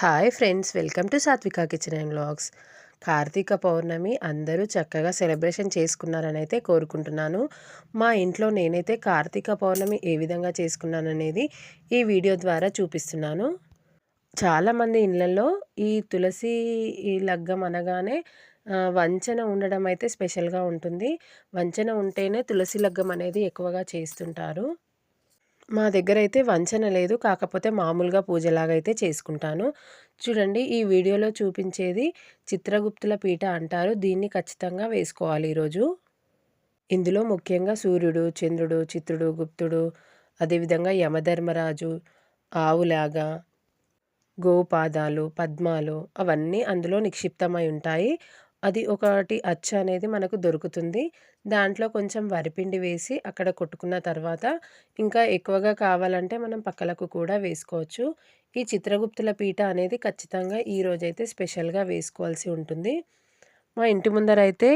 Hi friends welcome to Sathvika kitchen and vlogs. Karthika Pournami అందరూ చక్కగా celebration చేసుకున్నారని అయితే కోరుకుంటున్నాను. మా ఇంట్లో నేనైతే కార్తీక పౌర్ణమి ఏ విధంగా చేసుకున్నాననేది ఈ వీడియో ద్వారా చూపిస్తున్నాను. చాలామంది ఇళ్ళల్లో ఈ తులసి ఈ లగ్గం అనగానే వంచన ఉండడం అయితే స్పెషల్గా ఉంటుంది. వంచన ఉంటేనే తులసి లగ్గం అనేది ఎక్కువగా చేస్తుంటారు. మా దగ్గర అయితే వంచన లేదు. కాకపోతే మామూలుగా పూజలాగా అయితే చేసుకుంటాను. చూడండి ఈ వీడియోలో చూపించేది చిత్రగుప్తుల పీట అంటారు. దీన్ని ఖచ్చితంగా వేసుకోవాలి ఈరోజు. ఇందులో ముఖ్యంగా సూర్యుడు చంద్రుడు చిత్రుడు గుప్తుడు అదేవిధంగా యమధర్మరాజు ఆవులాగా గోపాదాలు పద్మాలు అవన్నీ అందులో నిక్షిప్తమై ఉంటాయి. అది ఒకటి అచ్చ అనేది మనకు దొరుకుతుంది. దాంట్లో కొంచెం వరిపిండి వేసి అక్కడ కొట్టుకున్న తర్వాత ఇంకా ఎక్కువగా కావాలంటే మనం పక్కలకు కూడా వేసుకోవచ్చు. ఈ చిత్రగుప్తుల పీట అనేది ఖచ్చితంగా ఈరోజైతే స్పెషల్గా వేసుకోవాల్సి ఉంటుంది. మా ఇంటి ముందర అయితే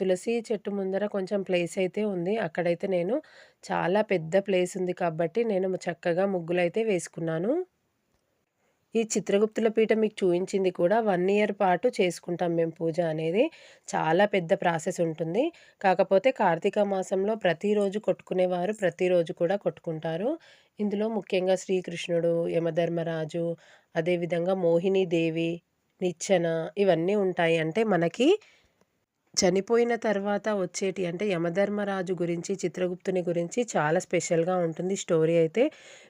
తులసి చెట్టు ముందర కొంచెం ప్లేస్ అయితే ఉంది. అక్కడైతే నేను చాలా పెద్ద ప్లేస్ ఉంది కాబట్టి నేను చక్కగా ముగ్గులు అయితే వేసుకున్నాను. ఈ చిత్రగుప్తుల పీఠ మీకు చూపించింది కూడా వన్ ఇయర్ పాటు చేసుకుంటాం మేము పూజ అనేది. చాలా పెద్ద ప్రాసెస్ ఉంటుంది. కాకపోతే కార్తీక మాసంలో ప్రతిరోజు కొట్టుకునేవారు ప్రతిరోజు కూడా కొట్టుకుంటారు. ఇందులో ముఖ్యంగా శ్రీకృష్ణుడు యమధర్మరాజు అదేవిధంగా మోహినీదేవి నిచ్చెన ఇవన్నీ ఉంటాయి. అంటే మనకి చనిపోయిన తర్వాత వచ్చేటి అంటే యమధర్మరాజు గురించి చిత్రగుప్తుని గురించి చాలా స్పెషల్గా ఉంటుంది స్టోరీ అయితే.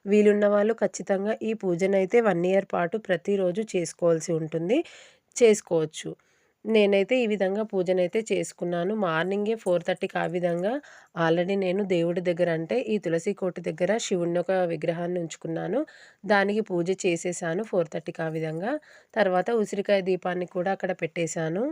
వీలున్న వాళ్ళు ఖచ్చితంగా ఈ పూజనైతే వన్ ఇయర్ పాటు ప్రతిరోజు చేసుకోవాల్సి ఉంటుంది. చేసుకోవచ్చు. నేనైతే ఈ విధంగా పూజనైతే చేసుకున్నాను. మార్నింగే ఫోర్ థర్టీకి ఆ విధంగా ఆల్రెడీ నేను దేవుడి దగ్గర అంటే ఈ తులసి కోట దగ్గర శివుని ఒక విగ్రహాన్ని ఉంచుకున్నాను. దానికి పూజ చేసేసాను ఫోర్ థర్టీకి ఆ విధంగా. తర్వాత ఉసిరికాయ దీపాన్ని కూడా అక్కడ పెట్టేశాను.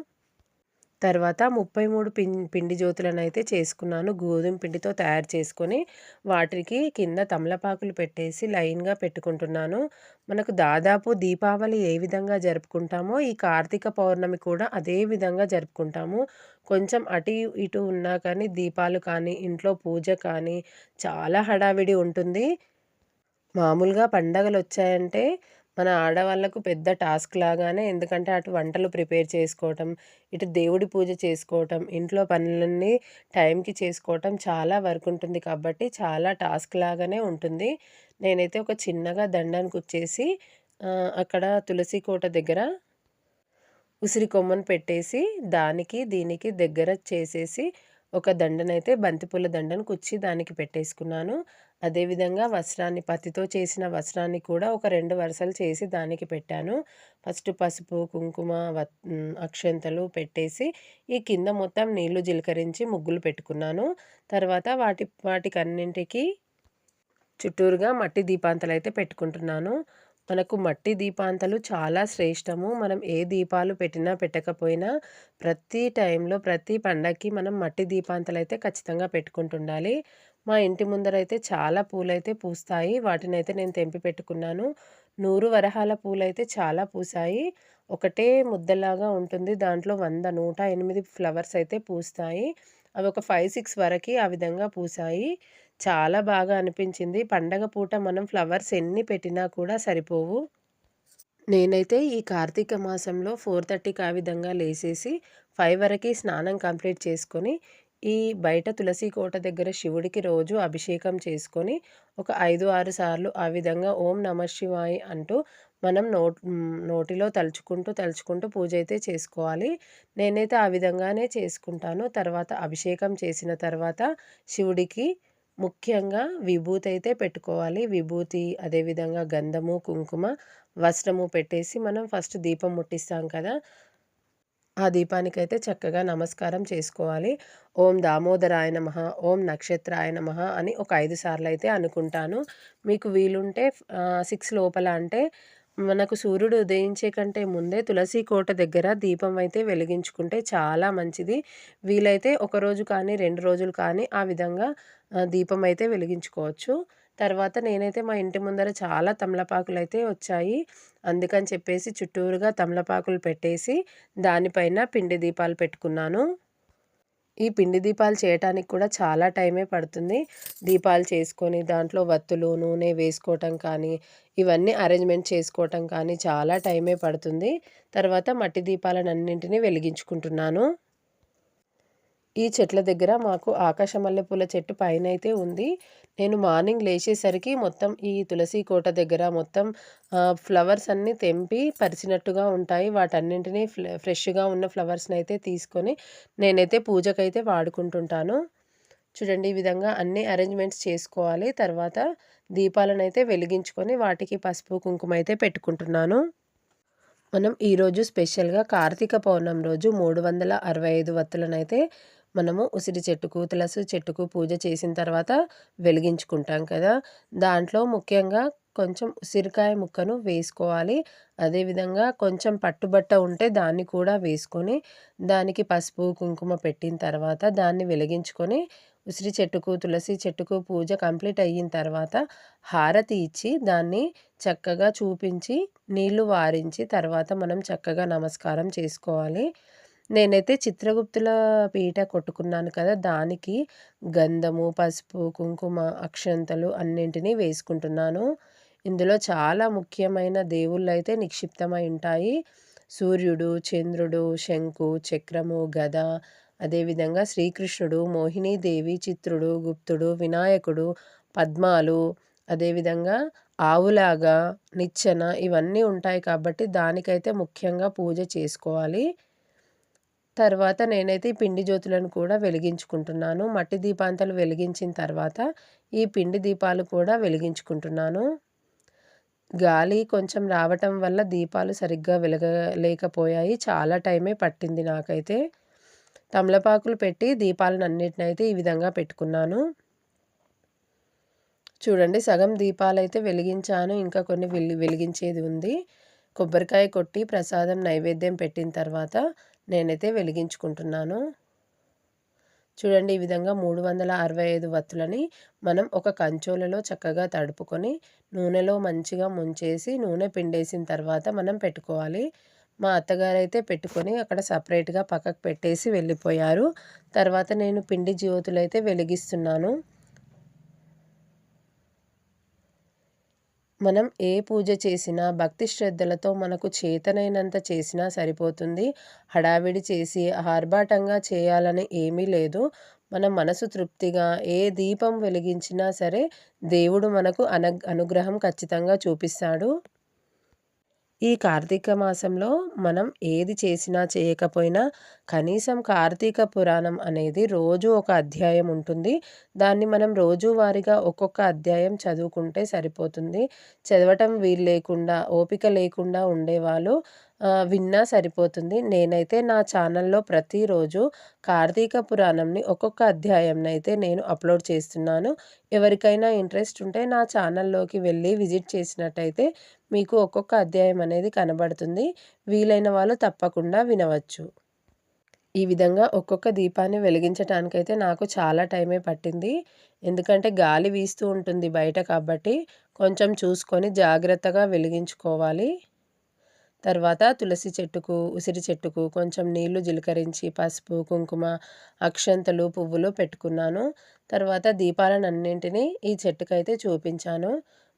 తర్వాత ముప్పై మూడు పిం పిండి జ్యోతులను అయితే చేసుకున్నాను. గోధుమ పిండితో తయారు చేసుకొని వాటికి కింద తమలపాకులు పెట్టేసి లైన్గా పెట్టుకుంటున్నాను. మనకు దాదాపు దీపావళి ఏ విధంగా జరుపుకుంటామో ఈ కార్తీక పౌర్ణమి కూడా అదే విధంగా జరుపుకుంటాము. కొంచెం అటు ఇటు ఉన్నా కానీ దీపాలు కానీ ఇంట్లో పూజ కానీ చాలా హడావిడి ఉంటుంది. మామూలుగా పండగలు వచ్చాయంటే మన ఆడవాళ్ళకు పెద్ద టాస్క్ లాగానే ఎందుకంటే అటు వంటలు ప్రిపేర్ చేసుకోవటం ఇటు దేవుడి పూజ చేసుకోవటం ఇంట్లో పనులన్నీ టైంకి చేసుకోవటం చాలా వర్క్ ఉంటుంది కాబట్టి చాలా టాస్క్ లాగానే ఉంటుంది. నేనైతే ఒక చిన్నగా దండానికి వచ్చేసి అక్కడ తులసి కోట దగ్గర ఉసిరి కొమ్మను పెట్టేసి దానికి దీనికి దగ్గర చేసేసి ఒక దండనైతే బంతిపూల దండను కుచ్చి దానికి పెట్టేసుకున్నాను. అదేవిధంగా వస్త్రాన్ని పత్తితో చేసిన వస్త్రాన్ని కూడా ఒక రెండు వరుసలు చేసి దానికి పెట్టాను. ఫస్ట్ పసుపు కుంకుమ అక్షంతలు పెట్టేసి ఈ కింద మొత్తం నీళ్ళు జీలకరించి ముగ్గులు పెట్టుకున్నాను. తర్వాత వాటి వాటికన్నింటికి చుట్టూరుగా మట్టి దీపాంతలు అయితే పెట్టుకుంటున్నాను. మనకు మట్టి దీపాంతలు చాలా శ్రేష్టము. మనం ఏ దీపాలు పెట్టినా పెట్టకపోయినా ప్రతి టైంలో ప్రతి పండగకి మనం మట్టి దీపాంతలు అయితే ఖచ్చితంగా పెట్టుకుంటుండాలి. మా ఇంటి ముందరైతే చాలా పూలైతే పూస్తాయి. వాటిని అయితే నేను తెంపి పెట్టుకున్నాను. నూరు వరహాల పూలైతే చాలా పూసాయి ఒకటే ముద్దలాగా ఉంటుంది. దాంట్లో వంద నూట ఎనిమిది ఫ్లవర్స్ అయితే పూస్తాయి. అవి ఒక ఫైవ్ సిక్స్ వరకు ఆ విధంగా పూసాయి చాలా బాగా అనిపించింది. పండగ పూట మనం ఫ్లవర్స్ ఎన్ని పెట్టినా కూడా సరిపోవు. నేనైతే ఈ కార్తీక మాసంలో ఫోర్ థర్టీకి ఆ విధంగా లేసేసి ఫైవ్ వరకు స్నానం కంప్లీట్ చేసుకొని ఈ బయట తులసి కోట దగ్గర శివుడికి రోజు అభిషేకం చేసుకొని ఒక ఐదు ఆరు సార్లు ఆ విధంగా ఓం నమ శివాయ్ అంటూ మనం నోట్ నోటిలో తలుచుకుంటూ తలుచుకుంటూ పూజ అయితే చేసుకోవాలి. నేనైతే ఆ విధంగానే చేసుకుంటాను. తర్వాత అభిషేకం చేసిన తర్వాత శివుడికి ముఖ్యంగా విభూతి అయితే పెట్టుకోవాలి. విభూతి అదేవిధంగా గంధము కుంకుమ వస్త్రము పెట్టేసి మనం ఫస్ట్ దీపం ముట్టిస్తాం కదా ఆ దీపానికైతే చక్కగా నమస్కారం చేసుకోవాలి. ఓం దామోదరాయ నమ ఓం నక్షత్రాయ నమ అని ఒక ఐదు సార్లు అయితే అనుకుంటాను. మీకు వీలుంటే సిక్స్ లోపల అంటే మనకు సూర్యుడు ఉదయించే కంటే ముందే తులసి కోట దగ్గర దీపం అయితే వెలిగించుకుంటే చాలా మంచిది. వీలైతే ఒక రోజు కానీ రెండు రోజులు కానీ ఆ విధంగా దీపం అయితే వెలిగించుకోవచ్చు. తర్వాత నేనైతే మా ఇంటి ముందర చాలా తమలపాకులు అయితే వచ్చాయి. అందుకని చెప్పేసి చుట్టూరుగా తమలపాకులు పెట్టేసి దానిపైన పిండి దీపాలు పెట్టుకున్నాను. ఈ పిండి దీపాలు చేయటానికి కూడా చాలా టైమే పడుతుంది. దీపాలు చేసుకొని దాంట్లో వత్తులు నూనె వేసుకోవటం కానీ ఇవన్నీ అరేంజ్మెంట్ చేసుకోవటం కానీ చాలా టైమే పడుతుంది. తర్వాత మట్టి దీపాలను అన్నింటినీ వెలిగించుకుంటున్నాను. ఈ చెట్ల దగ్గర మాకు ఆకాశ మల్లెపూల చెట్టు పైన అయితే ఉంది. నేను మార్నింగ్ లేచేసరికి మొత్తం ఈ తులసి కోట దగ్గర మొత్తం ఫ్లవర్స్ అన్నీ తెంపి పరిచినట్టుగా ఉంటాయి. వాటన్నింటినీ ఫ్రెష్గా ఉన్న ఫ్లవర్స్ని అయితే తీసుకొని నేనైతే పూజకైతే వాడుకుంటుంటాను. చూడండి ఈ విధంగా అన్ని అరేంజ్మెంట్స్ చేసుకోవాలి. తర్వాత దీపాలను అయితే వెలిగించుకొని వాటికి పసుపు కుంకుమ అయితే పెట్టుకుంటున్నాను. మనం ఈరోజు స్పెషల్గా కార్తీక పౌర్ణమి రోజు మూడు వందల అరవై ఐదు వత్తులనైతే మనము ఉసిరి చెట్టుకు తులసి చెట్టుకు పూజ చేసిన తర్వాత వెలిగించుకుంటాం కదా. దాంట్లో ముఖ్యంగా కొంచెం ఉసిరికాయ ముక్కను వేసుకోవాలి. అదేవిధంగా కొంచెం పట్టుబట్ట ఉంటే దాన్ని కూడా వేసుకొని దానికి పసుపు కుంకుమ పెట్టిన తర్వాత దాన్ని వెలిగించుకొని ఉసిరి చెట్టుకు తులసి చెట్టుకు పూజ కంప్లీట్ అయిన తర్వాత హారతి ఇచ్చి దాన్ని చక్కగా చూపించి నీళ్ళు వారించి తర్వాత మనం చక్కగా నమస్కారం చేసుకోవాలి. నేనైతే చిత్రగుప్తుల పీట కొట్టుకున్నాను కదా! దానికి గంధము పసుపు కుంకుమ అక్షంతలు అన్నింటినీ వేసుకుంటున్నాను. ఇందులో చాలా ముఖ్యమైన దేవుళ్ళు అయితే నిక్షిప్తమై ఉంటాయి. సూర్యుడు చంద్రుడు శంకు చక్రము గద అదేవిధంగా శ్రీకృష్ణుడు మోహినీదేవి చిత్రుడు గుప్తుడు వినాయకుడు పద్మాలు అదేవిధంగా ఆవులాగా నిచ్చెన ఇవన్నీ ఉంటాయి కాబట్టి దానికైతే ముఖ్యంగా పూజ చేసుకోవాలి. తర్వాత నేనైతే ఈ పిండి జ్యోతులను కూడా వెలిగించుకుంటున్నాను. మట్టి దీపాంతలు వెలిగించిన తర్వాత ఈ పిండి దీపాలు కూడా వెలిగించుకుంటున్నాను. గాలి కొంచెం రావటం వల్ల దీపాలు సరిగ్గా వెలగలేకపోయాయి. చాలా టైమే పట్టింది నాకైతే. తమలపాకులు పెట్టి దీపాలను అన్నిటినైతే ఈ విధంగా పెట్టుకున్నాను. చూడండి సగం దీపాలు అయితే వెలిగించాను. ఇంకా కొన్ని వెలిగించేది ఉంది. కొబ్బరికాయ కొట్టి ప్రసాదం నైవేద్యం పెట్టిన తర్వాత నేనైతే వెలిగించుకుంటున్నాను. చూడండి ఈ విధంగా మూడు వందల అరవై ఐదు వత్తులని మనం ఒక కంచోలలో చక్కగా తడుపుకొని నూనెలో మంచిగా ముంచేసి నూనె పిండేసిన తర్వాత మనం పెట్టుకోవాలి. మా అత్తగారు అయితే పెట్టుకొని అక్కడ సపరేట్గా పక్కకు పెట్టేసి వెళ్ళిపోయారు. తర్వాత నేను పిండి జ్యోతులు అయితే వెలిగిస్తున్నాను. మనం ఏ పూజ చేసినా భక్తి శ్రద్ధలతో మనకు చేతనైనంత చేసినా సరిపోతుంది. హడావిడి చేసి ఆర్భాటంగా చేయాలని ఏమీ లేదు. మన మనసు తృప్తిగా ఏ దీపం వెలిగించినా సరే దేవుడు మనకు అన అనుగ్రహం ఖచ్చితంగా చూపిస్తాడు. ఈ కార్తీక మాసంలో మనం ఏది చేసినా చేయకపోయినా కనీసం కార్తీక పురాణం అనేది రోజు ఒక అధ్యాయం ఉంటుంది. దాన్ని మనం రోజువారీగా ఒక్కొక్క అధ్యాయం చదువుకుంటే సరిపోతుంది. చదవటం వీలు లేకుండా ఓపిక లేకుండా ఉండేవాళ్ళు విన్నా సరిపోతుంది. నేనైతే నా ఛానల్లో ప్రతిరోజు కార్తీక పురాణంని ఒక్కొక్క అధ్యాయంని అయితే నేను అప్లోడ్ చేస్తున్నాను. ఎవరికైనా ఇంట్రెస్ట్ ఉంటే నా ఛానల్లోకి వెళ్ళి విజిట్ చేసినట్టయితే మీకు ఒక్కొక్క అధ్యాయం అనేది కనబడుతుంది. వీలైన వాళ్ళు తప్పకుండా వినవచ్చు. ఈ విధంగా ఒక్కొక్క దీపాన్ని వెలిగించడానికైతే నాకు చాలా టైమే పట్టింది. ఎందుకంటే గాలి వీస్తూ ఉంటుంది బయట కాబట్టి కొంచెం చూసుకొని జాగ్రత్తగా వెలిగించుకోవాలి. తర్వాత తులసి చెట్టుకు ఉసిరి చెట్టుకు కొంచెం నీళ్ళు జీలకరించి పసుపు కుంకుమ అక్షంతలు పువ్వులు పెట్టుకున్నాను. తర్వాత దీపాలను అన్నింటినీ ఈ చెట్టుకైతే చూపించాను.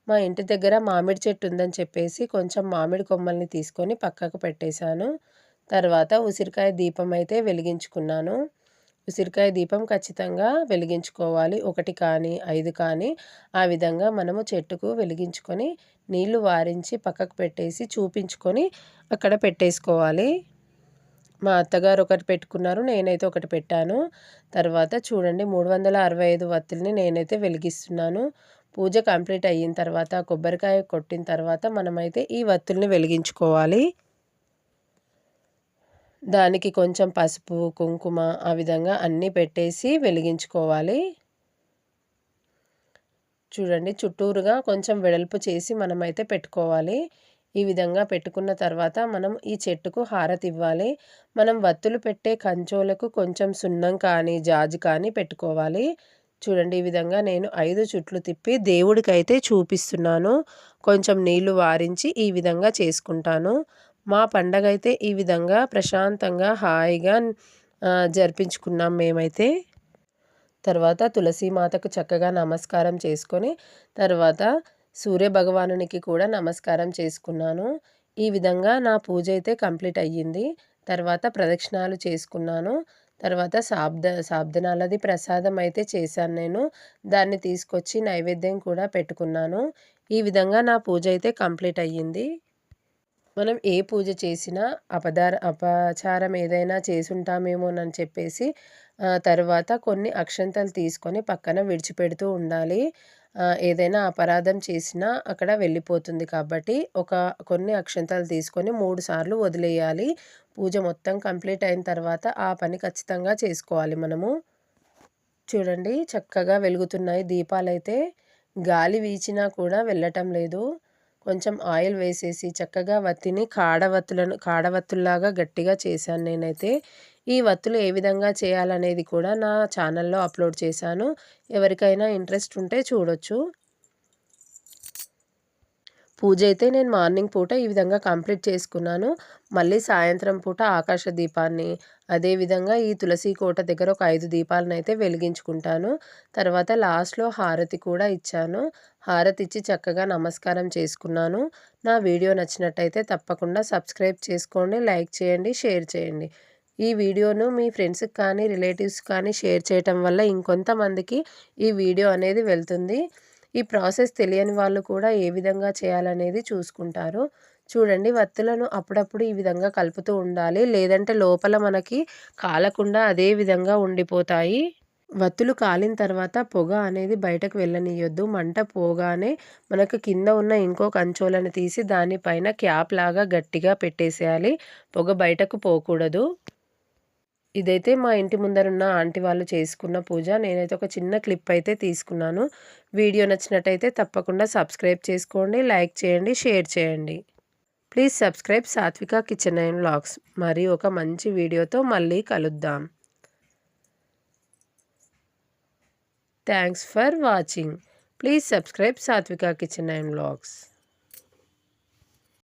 మా ఇంటి దగ్గర మామిడి చెట్టు ఉందని చెప్పేసి కొంచెం మామిడి కొమ్మల్ని తీసుకొని పక్కకు పెట్టేశాను. తర్వాత ఉసిరికాయ దీపం అయితే వెలిగించుకున్నాను. ఉసిరికాయ దీపం ఖచ్చితంగా వెలిగించుకోవాలి. ఒకటి కానీ ఐదు కానీ. ఆ విధంగా మనము చెట్టుకు వెలిగించుకొని నీళ్ళు వారించి పక్కకు పెట్టేసి చూపించుకొని అక్కడ పెట్టేసుకోవాలి. మా అత్తగారు ఒకటి పెట్టుకున్నారు నేనైతే ఒకటి పెట్టాను. తర్వాత చూడండి మూడు వందల అరవై ఐదు వత్తుల్ని నేనైతే వెలిగిస్తున్నాను. పూజ కంప్లీట్ అయిన తర్వాత కొబ్బరికాయ కొట్టిన తర్వాత మనమైతే ఈ వత్తుల్ని వెలిగించుకోవాలి. దానికి కొంచెం పసుపు కుంకుమ ఆ విధంగా అన్నీ పెట్టేసి వెలిగించుకోవాలి. చూడండి చుట్టూరుగా కొంచెం వెడల్పు చేసి మనమైతే పెట్టుకోవాలి. ఈ విధంగా పెట్టుకున్న తర్వాత మనం ఈ చెట్టుకు హారతి ఇవ్వాలి. మనం వత్తులు పెట్టే కంచోలకు కొంచెం సున్నం కానీ జాజి కానీ పెట్టుకోవాలి. చూడండి ఈ విధంగా నేను ఐదు చుట్లు తిప్పి దేవుడికైతే చూపిస్తున్నాను. కొంచెం నీళ్ళు వారించి ఈ విధంగా చేసుకుంటాను. మా పండగ అయితే ఈ విధంగా ప్రశాంతంగా హాయిగా జరిపించుకున్నాం మేమైతే. తర్వాత తులసి మాతకు చక్కగా నమస్కారం చేసుకొని తర్వాత సూర్య భగవానునికి కూడా నమస్కారం చేసుకున్నాను. ఈ విధంగా నా పూజ అయితే కంప్లీట్ అయ్యింది. తర్వాత ప్రదక్షిణాలు చేసుకున్నాను. తర్వాత సాబ్ద సాబ్దనాలది ప్రసాదం అయితే చేశాను నేను. దాన్ని తీసుకొచ్చి నైవేద్యం కూడా పెట్టుకున్నాను. ఈ విధంగా నా పూజ అయితే కంప్లీట్ అయ్యింది. మనం ఏ పూజ చేసినా అపదార అపచారం ఏదైనా చేసుంటామేమోనని చెప్పేసి తర్వాత కొన్ని అక్షంతలు తీసుకొని పక్కన విడిచిపెడుతూ ఉండాలి. ఏదైనా అపరాధం చేసినా అక్కడ వెళ్ళిపోతుంది కాబట్టి ఒక కొన్ని అక్షంతలు తీసుకొని మూడు సార్లు వదిలేయాలి. పూజ మొత్తం కంప్లీట్ అయిన తర్వాత ఆ పని ఖచ్చితంగా చేసుకోవాలి మనము. చూడండి చక్కగా వెలుగుతున్నాయి దీపాలైతే. గాలి వీచినా కూడా వెళ్ళటం లేదు. కొంచెం ఆయిల్ వేసేసి చక్కగా వత్తిని కాడవత్తులను కాడవత్తుల్లాగా గట్టిగా చేశాను నేనైతే. ఈ వత్తులు ఏ విధంగా చేయాలనేది కూడా నా ఛానల్లో అప్లోడ్ చేశాను. ఎవరికైనా ఇంట్రెస్ట్ ఉంటే చూడొచ్చు. పూజ అయితే నేను మార్నింగ్ పూట ఈ విధంగా కంప్లీట్ చేసుకున్నాను. మళ్ళీ సాయంత్రం పూట ఆకాశ దీపాన్ని అదేవిధంగా ఈ తులసి కోట దగ్గర ఒక ఐదు దీపాలను అయితే వెలిగించుకుంటాను. తర్వాత లాస్ట్లో హారతి కూడా ఇచ్చాను. హారతి ఇచ్చి చక్కగా నమస్కారం చేసుకున్నాను. నా వీడియో నచ్చినట్టయితే తప్పకుండా సబ్స్క్రైబ్ చేసుకోండి లైక్ చేయండి షేర్ చేయండి. ఈ వీడియోను మీ ఫ్రెండ్స్కి కానీ రిలేటివ్స్ కానీ షేర్ చేయటం వల్ల ఇంకొంతమందికి ఈ వీడియో అనేది వెళ్తుంది. ఈ ప్రాసెస్ తెలియని వాళ్ళు కూడా ఏ విధంగా చేయాలనేది చూసుకుంటారు. చూడండి వత్తులను అప్పుడప్పుడు ఈ విధంగా కలుపుతూ ఉండాలి. లేదంటే లోపల మనకి కాలకుండా అదే విధంగా ఉండిపోతాయి. వత్తులు కాలిన తర్వాత పొగ అనేది బయటకు వెళ్ళనీయొద్దు. మంట పోగానే మనకు కింద ఉన్న ఇంకో కంచోలను తీసి దానిపైన క్యాప్ లాగా గట్టిగా పెట్టేసేయాలి. పొగ బయటకు పోకూడదు. ఇదైతే మా ఇంటి ముందరున్న ఆంటీ వాళ్ళు చేసుకున్న పూజ. నేనైతే ఒక చిన్న క్లిప్ అయితే తీసుకున్నాను. వీడియో నచ్చినట్టయితే తప్పకుండా సబ్స్క్రైబ్ చేసుకోండి లైక్ చేయండి షేర్ చేయండి. Please subscribe Sathvika kitchen and vlogs. మరి ఒక మంచి వీడియోతో మళ్ళీ కలుద్దాం. Thanks for watching. Please subscribe Sathvika kitchen and vlogs.